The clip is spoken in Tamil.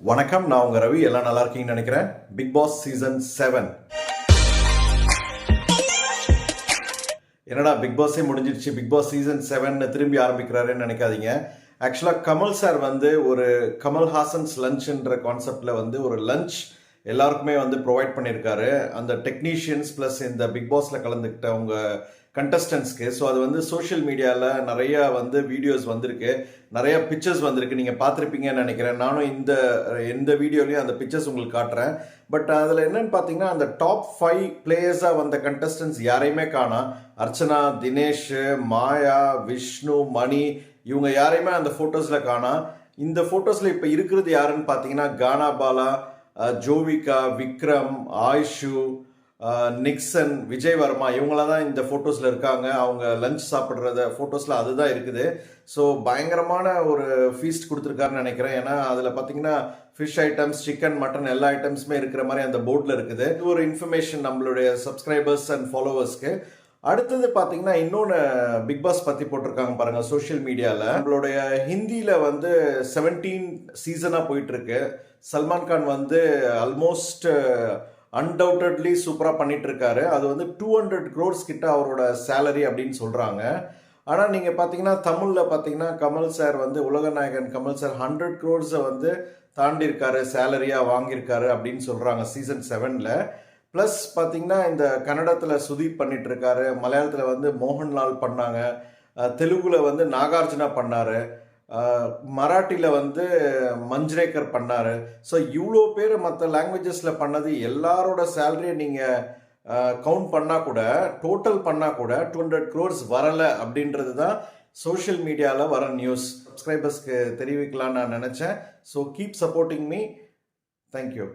வணக்கம் நான் உங்க ரவி. எல்லாம் நல்லா இருக்கீங்கன்னு நினைக்கிறேன். பிக் பாஸ் சீசன் செவன் என்னடா பிக் பாஸே முடிஞ்சிருச்சு. பிக் பாஸ் சீசன் செவன் திரும்பி ஆரம்பிக்கிறாருன்னு நினைக்காதீங்க. ஆக்சுவலாக கமல் சார் வந்து ஒரு கமல் ஹாசன்ஸ் லஞ்ச்ன்ற கான்செப்டில் வந்து ஒரு லஞ்ச் எல்லாருக்குமே வந்து ப்ரொவைட் பண்ணியிருக்காரு. அந்த டெக்னீஷியன்ஸ் ப்ளஸ் இந்த பிக் பாஸில் கலந்துக்கிட்டவங்க கண்டஸ்டன்ஸ்க்கு ஸோ அது வந்து சோஷியல் மீடியாவில் நிறைய வந்து வீடியோஸ் வந்திருக்கு. நிறைய பிக்சர்ஸ் வந்திருக்கு. நீங்கள் பார்த்துருப்பீங்கன்னு நினைக்கிறேன். நானும் இந்த எந்த வீடியோலையும் அந்த பிக்சர்ஸ் உங்களுக்கு காட்டுறேன். பட் அதில் என்னன்னு பார்த்தீங்கன்னா அந்த டாப் ஃபைவ் பிளேயர்ஸாக வந்த கண்டஸ்டன்ஸ் யாரையுமே காணோம் அர்ச்சனா தினேஷ் மாயா விஷ்ணு மணி இவங்க யாரையுமே அந்த ஃபோட்டோஸில் காணோம் இந்த ஃபோட்டோஸில் இப்போ இருக்கிறது யாருன்னு பார்த்தீங்கன்னா கானா பாலா ஜோவிகா விக்ரம் ஆயுஷு நிக்சன் விஜய் வர்மா இவங்களாம் தான் இந்த ஃபோட்டோஸில் இருக்காங்க. அவங்க லஞ்ச் சாப்பிட்றத ஃபோட்டோஸில் அதுதான் இருக்குது. ஸோ பயங்கரமான ஒரு ஃபீஸ்ட் கொடுத்துருக்காருன்னு நினைக்கிறேன். ஏன்னா அதில் பார்த்தீங்கன்னா ஃபிஷ் ஐட்டம்ஸ் சிக்கன் மட்டன் எல்லா ஐட்டம்ஸுமே இருக்கிற மாதிரி அந்த போர்டில் இருக்குது. இது ஒரு இன்ஃபர்மேஷன் நம்மளுடைய சப்ஸ்கிரைபர்ஸ் அண்ட் ஃபாலோவர்ஸ்க்கு அடுத்தது பார்த்தீங்கன்னா இன்னொன்று பிக் பாஸ் பற்றி போட்டிருக்காங்க பாருங்கள் சோஷியல் மீடியாவில் நம்மளுடைய ஹிந்தியில் வந்து செவன்டீன் சீசனாக போயிட்டுருக்கு சல்மான் கான் வந்து ஆல்மோஸ்ட் அன்டவுட்டட்லி சூப்பராக பண்ணிகிட்டு இருக்காரு அது வந்து டூ ஹண்ட்ரட் க்ரோர்ஸ் கிட்ட அவரோட சேலரி அப்படின்னு சொல்கிறாங்க ஆனால் நீங்கள் பார்த்தீங்கன்னா தமிழில் பார்த்தீங்கன்னா கமல் சார் வந்து உலகநாயகன் கமல் சார் ஹண்ட்ரட் க்ரோர்ஸை வந்து தாண்டியிருக்காரு சேலரியாக வாங்கியிருக்காரு அப்படின்னு சொல்கிறாங்க சீசன் செவனில் ப்ளஸ் பார்த்தீங்கன்னா இந்த கன்னடத்தில் சுதீப் பண்ணிகிட்ருக்காரு மலையாளத்தில் வந்து மோகன்லால் பண்ணாங்க. தெலுங்கில் வந்து நாகார்ஜுனா பண்ணார். மராட்டியில் வந்து மஞ்சுரேக்கர் பண்ணார். ஸோ இவ்வளோ பேர் மற்ற லாங்குவேஜஸில் பண்ணது எல்லாரோட சேலரியை நீங்கள் கவுண்ட் பண்ணால் கூட டோட்டல் பண்ணால் கூட டூ ஹண்ட்ரட் க்ரோர்ஸ் வரலை அப்படின்றது தான் சோஷியல் மீடியாவில் வர நியூஸ் சப்ஸ்கிரைபர்ஸ்க்கு தெரிவிக்கலாம்னு நான் நினச்சேன். So keep supporting me thank you